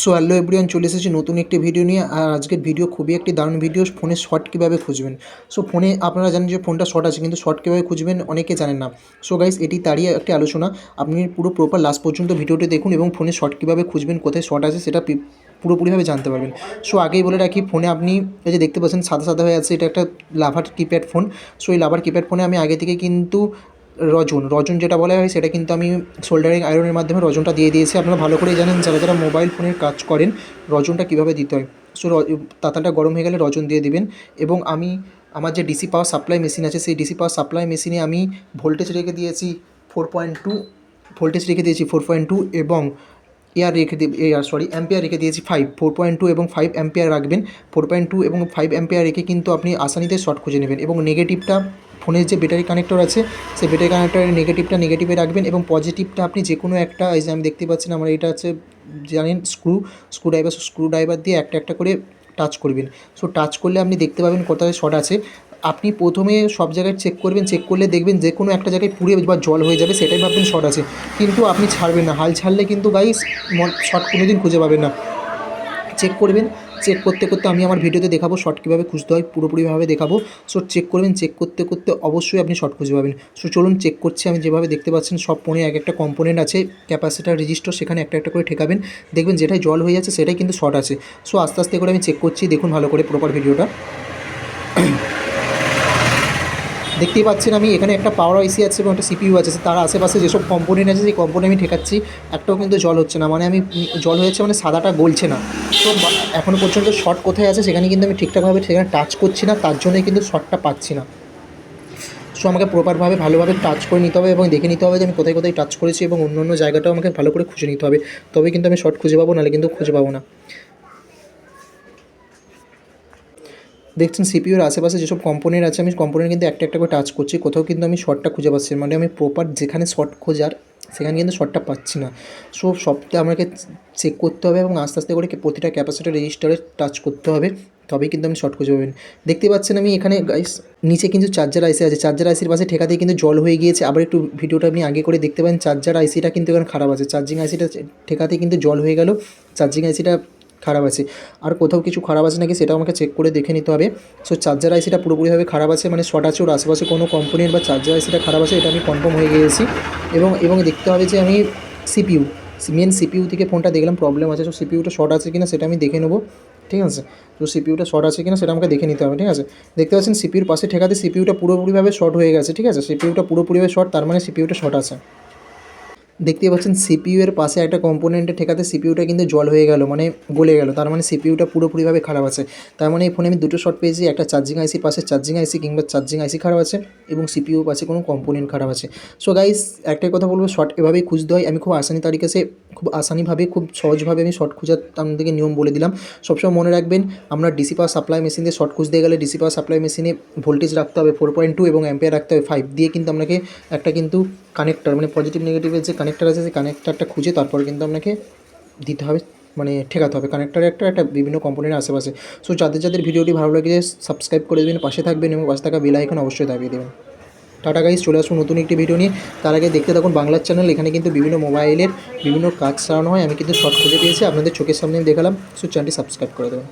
So hello everyone, চলে এসেছি নতুন একটি ভিডিও নিয়ে। আর আজকের ভিডিও খুবই একটি দারুণ ভিডিও ফোনে শর্ট কীভাবে খুঁজবেন? সো ফোনে আপনারা জানেন যে ফোনটা শর্ট আছে, কিন্তু শর্ট কীভাবে খুঁজবেন অনেকে জানেন না। সো গাইস এটি তারই একটি আলোচনা। আপনি পুরো প্রপার লাস্ট পর্যন্ত ভিডিওটি দেখুন এবং ফোনে শর্ট কীভাবে খুঁজবেন, কোথায় শর্ট আছে সেটা পুরোপুরিভাবে জানতে পারবেন। সো আগেই বলে রাখি ফোনে আপনি এই যে দেখতে পাচ্ছেন, সাদা সাদা হয়ে আছে, এটা একটা লাভার কিপ্যাড ফোন সো এই লাভার কিপ্যাড ফোনে আমি আগে থেকে কিন্তু রজন রজন যেটা বলা হয় সেটা কিন্তু আমি সোল্ডারিং আয়রনের মাধ্যমে রজনটা দিয়ে দিয়েছি। আপনারা ভালো করেই জানেন যারা যারা মোবাইল ফোনের কাজ করেন, রজনটা কীভাবে দিতে হয়। সো তাতাটা গরম হয়ে গেলে রজন দিয়ে দিবেন এবং আমি, আমার যে ডিসি পাওয়ার সাপ্লাই মেশিন আছে, সেই ডিসি পাওয়ার সাপ্লাই মেশিনে আমি ভোল্টেজ রেখে দিয়েছি ফোর পয়েন্ট টু ভোল্টেজ রেখে দিয়েছি ফোর পয়েন্ট টু এবং এয়ার রেখে দিয়ে এয়ার সরি অ্যাম্পিয়ার রেখে দিয়েছি ফাইভ ফোর পয়েন্ট টু এবং ফাইভ অ্যাম্পিয়ার রাখবেন। ফোর পয়েন্ট টু এবং ফাইভ অ্যাম্পিয়ার রেখে কিন্তু আপনি আসানিতে শর্ট খুঁজে নেবেন এবং নেগেটিভটা ফোনের যে ব্যাটারি কানেক্টর আছে, সেই ব্যাটারি কানেক্টরের নেগেটিভটা নেগেটিভে রাখবেন এবং পজিটিভটা আপনি যে কোনো একটা, এই যে আমি দেখতে পাচ্ছেন আমার এটা আছে জানেন screw screwdriver screwdriver দিয়ে একটা একটা করে টাচ করবেন। সো টাচ করলে আপনি দেখতে পাবেন কোথায় শর্ট আছে। আপনি প্রথমে সব জায়গায় চেক করবেন চেক করলে দেখবেন যে কোনো একটা জায়গায় পুড়ে বা জল হয়ে যাবে, সেটাই ভাববেন শর্ট আছে। কিন্তু আপনি ছাড়বেন না। হাল ছাড়লে কিন্তু গাইস শর্ট কোনো দিন খুঁজে পাবেন না। চেক করবেন। চেক করতে করতে আমি আমার ভিডিওতে দেখাবো শর্ট কীভাবে খুঁজতে হয়, পুরোপুরিভাবে দেখাবো। সো চেক করবেন চেক করতে করতে অবশ্যই আপনি শর্ট খুঁজে পাবেন। সো চলুন চেক করছি, আমি যেভাবে দেখতে পাচ্ছেন সব ফোনে এক একটা কম্পোনেন্ট আছে। ক্যাপাসিটার রেজিস্টার সেখানে একটা একটা করে ঠেকাবেন। দেখবেন যেটাই জল হয়ে যাচ্ছে, সেটাই কিন্তু শর্ট আছে। সো আস্তে আস্তে করে আমি চেক করছি, দেখুন ভালো করে প্রপার ভিডিওটা দেখতেই পাচ্ছেন আমি, এখানে একটা পাওয়ার আইসি আছে এবং একটা সিপিইউ আছে তার আশেপাশে যেসব কম্পোনেন্ট আছে, সেই কম্পোনেন্ট আমি ঠেকাচ্ছি, একটাও কিন্তু জল হচ্ছে না মানে আমি জল হয়েছে মানে সাদাটা গলছে না। তো এখনও পর্যন্ত শর্ট কোথায় আছে সেখানে কিন্তু আমি ঠিকঠাকভাবে সেখানে টাচ করছি না, তার জন্যই কিন্তু শর্টটা পাচ্ছি না। সো আমাকে প্রপারভাবে ভালোভাবে টাচ করে নিতে হবে এবং দেখে নিতে হবে যে আমি কোথায় কোথায় টাচ করেছি এবং অন্য অন্য জায়গাটাও আমাকে ভালো করে খুঁজে নিতে হবে। তবে কিন্তু আমি শর্ট খুঁজে পাবো, নাহলে কিন্তু খুঁজে পাবো না। দেখছেন সিপিউর আশেপাশে যেসব কম্পোনেন্ট আছে, আমি কম্পোনেন্ট কিন্তু একটা একটা করে টাচ করছি। কোথাও কিন্তু আমি শর্টটা খুঁজে পাচ্ছি মানে আমি প্রপার যেখানে শর্ট খোঁজার, সেখানে কিন্তু শর্টটা পাচ্ছি না। সো সবটা আমাকে চেক করতে হবে এবং আস্তে আস্তে করে প্রতিটা ক্যাপাসিটার রেজিস্টারে টাচ করতে হবে। তবেই কিন্তু আমি শর্ট খুঁজে পাবেন। দেখতে পাচ্ছেন আমি এখানে গাইস নিচে কিন্তু চার্জার আইসি আছে। চার্জার আইসির পাশে ঠেকাতে কিন্তু জল হয়ে গিয়েছে। আবার একটু ভিডিওটা আপনি আগে করে দেখতে পাবেন চার্জার আইসিটা কিন্তু এখানে খারাপ আছে। চার্জিং আইসিটা ঠেকাতে কিন্তু জল হয়ে গেল। চার্জিং আইসিটা খারাপ আছে। আর কোথাও কিছু খারাপ আছে নাকি সেটাও আমাকে চেক করে দেখে নিতে হবে। সো চার্জার আইসিটা পুরোপুরিভাবে খারাপ আছে মানে শর্ট আছে, ওর আশেপাশে কোনো কম্পোনেন্ট বা চার্জার আইসিটা খারাপ আছে, এটা আমি কনফার্ম হয়ে গিয়েছি। এবং এবং দেখতে হবে যে আমি সিপিইউ মেন সিপিইউ থেকে ফোনটা দেখলাম প্রবলেম আছে। সো সিপিউটা শর্ট আছে কিনা সেটা আমি দেখে নেব। ঠিক আছে? তো সিপিউটা শর্ট আছে কিনা সেটা আমাকে দেখে নিতে হবে, ঠিক আছে? দেখতে পাচ্ছেন সিপিউর পাশে ঠেকাতে সিপিউটা পুরোপুরিভাবে শর্ট হয়ে গেছে, ঠিক আছে? সিপিইউটা পুরোপুরিভাবে শর্ট তার মানে সিপিইউটা শর্ট আছে। দেখতেই পাচ্ছেন সিপিইউ এর পাশে একটা কম্পোনেন্টে ঠেকাতে সিপিইউটা কিন্তু জল হয়ে গেল মানে গলে গেল। তার মানে সিপিইউটা পুরোপুরিভাবে খারাপ আছে। তার মানে এই ফোনে আমি দুটো শর্ট পেয়েছি, একটা চার্জিং আইসির পাশে চার্জিং আইসি কিংবা চার্জিং আইসি খারাপ আছে এবং সিপিইউ পাশে কোনো কম্পোনেন্ট খারাপ আছে। সো গাইস একটাই কথা বলব শর্ট এভাবেই খুঁজতে হয়। আমি খুব আসানি তারিখে সে খুব আসানিভাবে, খুব সহজভাবে আমি শর্ট খোঁজার আপনাদেরকে নিয়ম বলে দিলাম। সবসময় মনে রাখবেন, আমরা ডিসি পাওয়ার সাপ্লাই মেশিন দিয়ে শর্ট খুঁজতে গেলে ডিসি পাওয়ার সাপ্লাই মেশিনে ভোল্টেজ রাখতে হবে ফোর পয়েন্ট টু এবং অ্যাম্পিয়ার রাখতে হবে। ফাইভ দিয়ে কিন্তু আপনাকে একটা কিন্তু কানেক্টার মানে পজিটিভ নেগেটিভের যে কানেক্টার আছে, সেই কানেক্টারটা খুঁজে তারপর কিন্তু আপনাকে দিতে হবে মানে ঠেকাতে হবে। কানেক্টারের একটা একটা বিভিন্ন কোম্পানির আশেপাশে। সো যাদের যাদের ভিডিওটি ভালো লাগে সাবস্ক্রাইব করে দেবেন, পাশে থাকবেন এবং পাশে থাকা বেল আইকন অবশ্যই দাবিয়ে দেবেন। টাটা গাইজ চলে আসুন নতুন একটি ভিডিও নিয়ে। তার আগে দেখতে থাকুন বাংলার চ্যানেল এখানে কিন্তু বিভিন্ন মোবাইলের বিভিন্ন কাজ চালানো হয়। আমি কিন্তু শর্ট খুঁজে পেয়েছি, আপনাদের চোখের সামনে দেখালাম। সো চ্যানেলটি সাবস্ক্রাইব করে দেবেন।